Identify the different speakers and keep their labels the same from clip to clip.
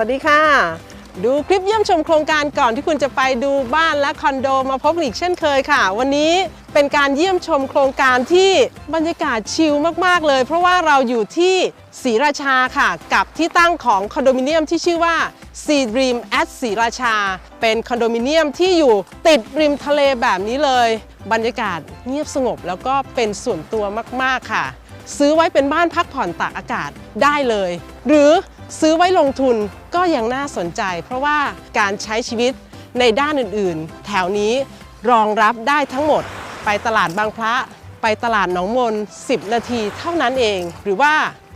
Speaker 1: วัสดีค่ะ ดูคลิปเยี่ยมชมโครงการก่อนที่คุณจะไปดูบ้านและคอนโดมาพบอีกเช่นเคยค่ะ วันนี้เป็นการเยี่ยมชมโครงการที่บรรยากาศชิลมาก ๆ เลย เพราะว่าเราอยู่ที่ศรีราชาค่ะ กับที่ตั้งของคอนโดมิเนียมที่ชื่อว่า Sea Dream at ศรีราชา เป็นคอนโดมิเนียมที่อยู่ติดริมทะเลแบบนี้เลย บรรยากาศเงียบสงบแล้วก็เป็นส่วนตัวมาก ๆ ค่ะ ซื้อไว้เป็นบ้านพักผ่อนตากอากาศได้เลย หรือ ซื้อไว้ลงทุนก็ยังน่าสนใจ เพราะว่าการใช้ชีวิตในด้านอื่นๆ แถวนี้รองรับได้ทั้งหมด ไปตลาดบางพระไปตลาดหนองมน 10 นาทีเท่านั้นเอง หรือว่า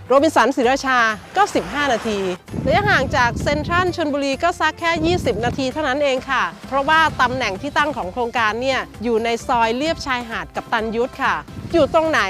Speaker 1: โรบินสันศรีราชาก็ 15 นาทีระยะห่างจากเซ็นทรัลชลบุรีก็สักแค่ 20 นาทีเท่านั้นเองค่ะ เพราะว่าตำแหน่งที่ตั้งของโครงการเนี่ยอยู่ในซอยเลียบชายหาดกับตันยุทธค่ะ อยู่ตรงไหน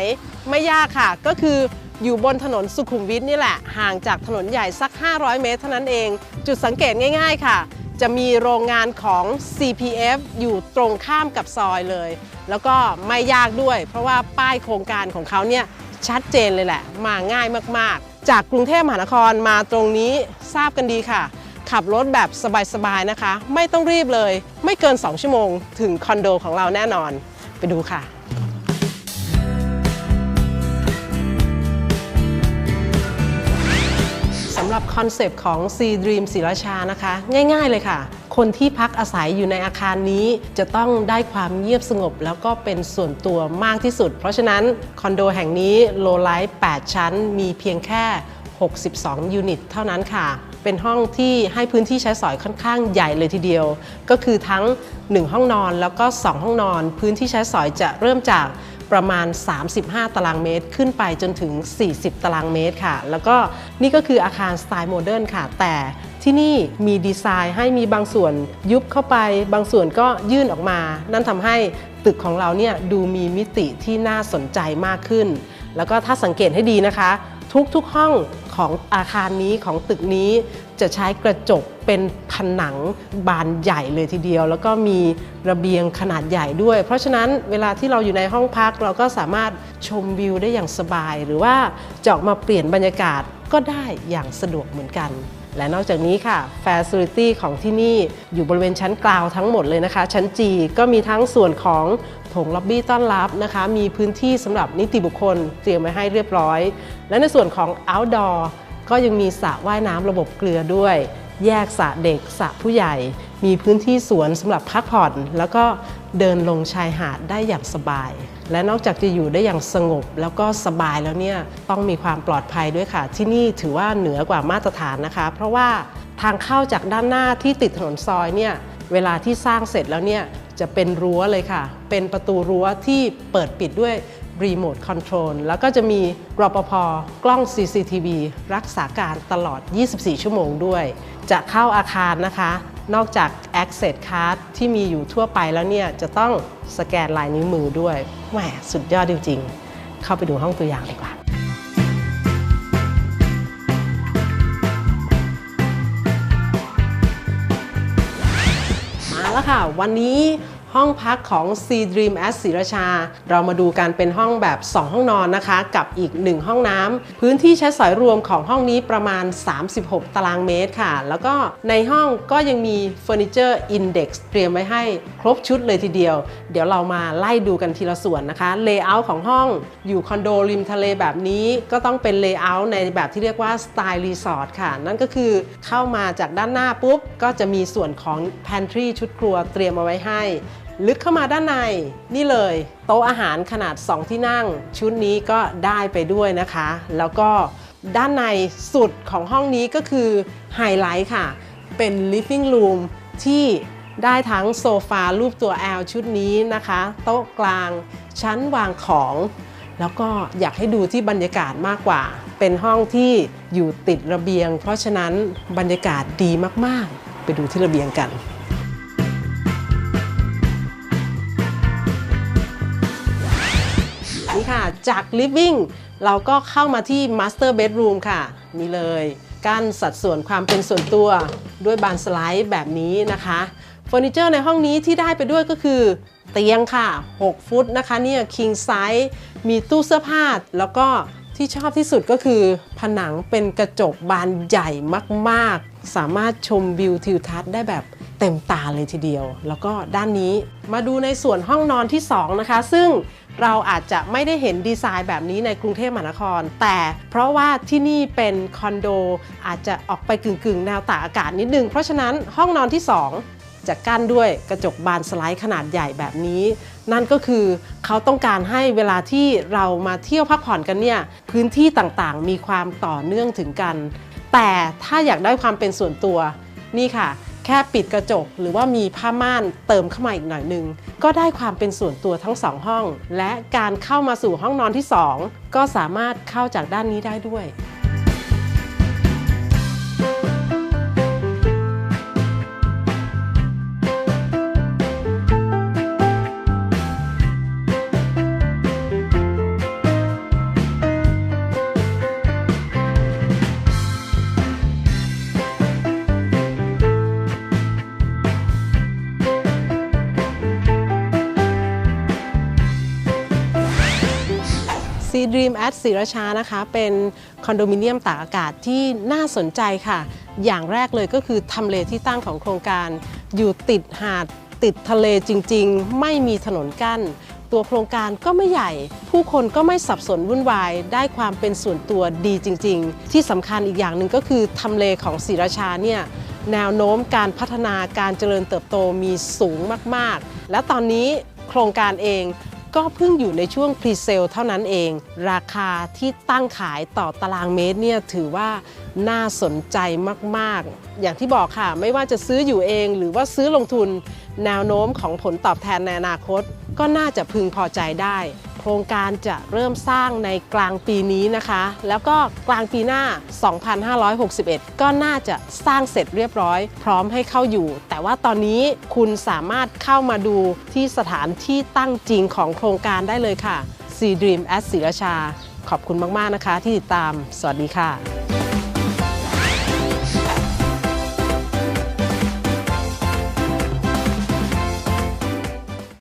Speaker 1: ไม่ยากค่ะ ก็คือ อยู่บนถนนสุขุมวิทนี่แหละ ห่างจากถนนใหญ่สัก 500 เมตรเท่านั้นเอง จุดสังเกตง่ายๆค่ะ จะมีโรงงานของ CPF อยู่ตรงข้ามกับซอยเลย แล้วก็ไม่ยากด้วย เพราะว่าป้ายโครงการของเขาเนี่ยชัดเจนเลยแหละ มาง่ายมากๆ จากกรุงเทพมหานครมาตรงนี้ทราบกันดีค่ะ ขับรถแบบสบายๆนะคะ ไม่ต้องรีบเลย ไม่เกิน 2 ชั่วโมง ถึงคอนโดของเราแน่นอน ไปดูค่ะ หรับคอนเซปต์ของ Sea Dream ศรีราชานะคะ ง่ายๆเลยค่ะ คนที่พักอาศัยอยู่ในอาคารนี้ จะต้องได้ความเงียบสงบ แล้วก็เป็นส่วนตัวมากที่สุด เพราะฉะนั้นคอนโดแห่งนี้โลไลท์8 ชั้น มีเพียงแค่ 62 ยูนิตเท่านั้นค่ะ เป็นห้องที่ให้พื้นที่ใช้สอยค่อนข้างใหญ่เลยทีเดียว ก็คือทั้ง 1 ห้องนอนแล้วก็ 2 ห้องนอน พื้นที่ใช้สอยจะเริ่มจาก ประมาณ 35 ตารางเมตร ขึ้นไปจนถึง 40 ตารางเมตรค่ะ แล้วก็นี่ก็คืออาคารสไตล์โมเดิร์นค่ะ แต่ที่นี่มีดีไซน์ให้มีบางส่วนยุบเข้าไป บางส่วนก็ยื่นออกมา นั่นทำให้ตึกของเราเนี่ยดูมีมิติที่น่าสนใจมากขึ้น แล้วก็ถ้าสังเกตให้ดีนะคะ ทุกๆห้อง ของอาคารนี้ของตึกนี้จะใช้กระจกเป็นผนังบานใหญ่เลยทีเดียว แล้วก็มีระเบียงขนาดใหญ่ด้วย เพราะฉะนั้นเวลาที่เราอยู่ในห้องพักเราก็สามารถชมวิวได้อย่างสบาย หรือว่าจะออกมาเปลี่ยนบรรยากาศก็ได้อย่างสะดวกเหมือนกันและนอกจากนี้ค่ะ Facility ของที่นี่อยู่บริเวณชั้นกลางทั้งหมดเลยนะคะ ชั้น G ก็มีทั้งส่วนของ ถงล็อบบี้ต้อนรับนะคะ มีพื้นที่สำหรับนิติบุคคลเตรียมไว้ให้เรียบร้อย และในส่วนของ Outdoor ก็ยังมีสระว่ายน้ำระบบเกลือด้วย แยกสระเด็กสระผู้ใหญ่ มีพื้นที่สวนสำหรับพักผ่อน แล้วก็เดินลงชายหาดได้อย่างสบาย และนอกจากจะอยู่ได้อย่างสงบแล้วก็สบายแล้วเนี่ยต้องมีความปลอดภัยด้วยค่ะ ที่นี่ถือว่าเหนือกว่ามาตรฐานนะคะ เพราะว่าทางเข้าจากด้านหน้าที่ติดถนนซอยเนี่ยเวลาที่สร้างเสร็จแล้วเนี่ย จะเป็นรั้วเลยค่ะ เป็นประตูรั้วที่เปิดปิดด้วยรีโมทคอนโทรลแล้วก็จะมีรปภกล้อง CCTV รักษาการตลอด 24 ชั่วโมงด้วย จะเข้าอาคารนะคะ นอกจาก Access Card ที่มีอยู่ทั่วไปแล้วเนี่ย จะต้องสแกนลายนิ้วมือด้วยแหมสุดยอดจริงๆ เข้าไปดูห้องตัวอย่างดีกว่า แล้วค่ะ วันนี้ ห้องพักของ Sea Dream at ศรีราชา เรามาดูกันเป็นห้องแบบ 2 ห้องนอนนะคะ กับอีก 1 ห้องน้ำพื้นที่ใช้สอยรวมของห้องนี้ประมาณ 36 ตารางเมตรค่ะ แล้วก็ในห้องก็ยังมีเฟอร์นิเจอร์อินเด็กซ์เตรียมไว้ให้ครบชุดเลยทีเดียว เดี๋ยวเรามาไล่ดูกันทีละส่วนนะคะเลเยอร์ของห้องอยู่คอนโดริมทะเลแบบนี้ก็ต้องเป็นเลเยอร์ในแบบที่เรียกว่าสไตล์รีสอร์ทค่ะ นั่นก็คือเข้ามาจากด้านหน้าปุ๊บ ก็จะมีส่วนของ pantry ชุดครัวเตรียมเอาไว้ให้ ลึกเข้ามาด้านในนี่เลยโต๊ะอาหารขนาด 2 ที่นั่ง ชุดนี้ก็ได้ไปด้วยนะคะ แล้วก็ด้านในสุดของห้องนี้ก็คือไฮไลท์ค่ะ เป็น living room ที่ได้ทั้งโซฟารูปตัว L ชุดนี้นะคะ โต๊ะกลางชั้นวางของ แล้วก็อยากให้ดูที่บรรยากาศมากกว่า เป็นห้องที่อยู่ติดระเบียง เพราะฉะนั้นบรรยากาศดีมากๆ ไปดูที่ระเบียงกัน ค่ะ จาก living เราก็เข้ามาที่ master bedroom ค่ะ นี่เลยกั้นสัดส่วนความเป็นส่วนตัวด้วยบานสไลด์แบบนี้นะคะเฟอร์นิเจอร์ในห้องนี้ที่ได้ไปด้วยก็คือ เตียงค่ะ 6 ฟุตนะคะเนี่ย king size มีตู้เสื้อผ้า แล้วก็ที่ชอบที่สุดก็คือ ผนังเป็นกระจกบานใหญ่มากๆ สามารถชมวิวทิวทัศน์ได้แบบเต็มตาเลยทีเดียว แล้วก็ด้านนี้มาดูในส่วนห้องนอนที่ 2 นะคะ ซึ่ง เราอาจจะไม่ได้เห็นดีไซน์แบบนี้ในกรุงเทพมหานคร แต่เพราะว่าที่นี่เป็นคอนโดอาจจะออกไปกึ่งๆ แนวตากอากาศนิดนึง เพราะฉะนั้นห้องนอนที่ 2 จะกั้นด้วยกระจกบานสไลด์ขนาดใหญ่แบบนี้ นั่นก็คือเขาต้องการให้เวลาที่เรามาเที่ยวพักผ่อนกันเนี่ยพื้นที่ต่างๆ มีความต่อเนื่องถึงกัน แต่ถ้าอยากได้ความเป็นส่วนตัวนี่ค่ะ แค่ปิดกระจกหรือว่ามีผ้าม่านเติมเข้ามาอีกหน่อยนึง ก็ได้ความเป็นส่วนตัวทั้งสองห้อง และการเข้ามาสู่ห้องนอนที่ 2 ก็สามารถเข้าจากด้านนี้ได้ด้วย ซีด Dream at ศรีราชานะคะ เป็นคอนโดมิเนียมตากอากาศที่น่าสนใจค่ะ อย่างแรกเลยก็คือทำเลที่ตั้งของโครงการ อยู่ติดหาดติดทะเลจริง ๆ ไม่มีถนนกั้น ตัวโครงการก็ไม่ใหญ่ ผู้คนก็ไม่สับสนวุ่นวาย ได้ความเป็นส่วนตัวดีจริง ๆ ที่สำคัญอีกอย่างหนึ่งก็คือทำเลของศรีราชาเนี่ยแนวโน้มการพัฒนาการเจริญเติบโตมีสูงมาก ๆ และตอนนี้โครงการเอง ก็เพิ่งอยู่ในช่วงพรีเซลเท่านั้นเอง ราคาที่ตั้งขายต่อตารางเมตรเนี่ยถือว่าน่าสนใจมาก ๆ อย่างที่บอกค่ะ ไม่ว่าจะซื้ออยู่เองหรือว่าซื้อลงทุน แนวโน้มของผลตอบแทนในอนาคต ก็น่าจะพึงพอใจได้ โครงการจะเริ่มสร้างในกลางปีนี้นะคะ แล้วก็กลางปีหน้า 2561 ก็น่าจะสร้างเสร็จเรียบร้อย พร้อมให้เข้าอยู่ แต่ว่าตอนนี้คุณสามารถเข้ามาดูที่สถานที่ตั้งจริงของโครงการได้เลยค่ะ C Dream at ศรีราชา ขอบคุณมาก ๆ นะคะที่ติดตาม สวัสดีค่ะ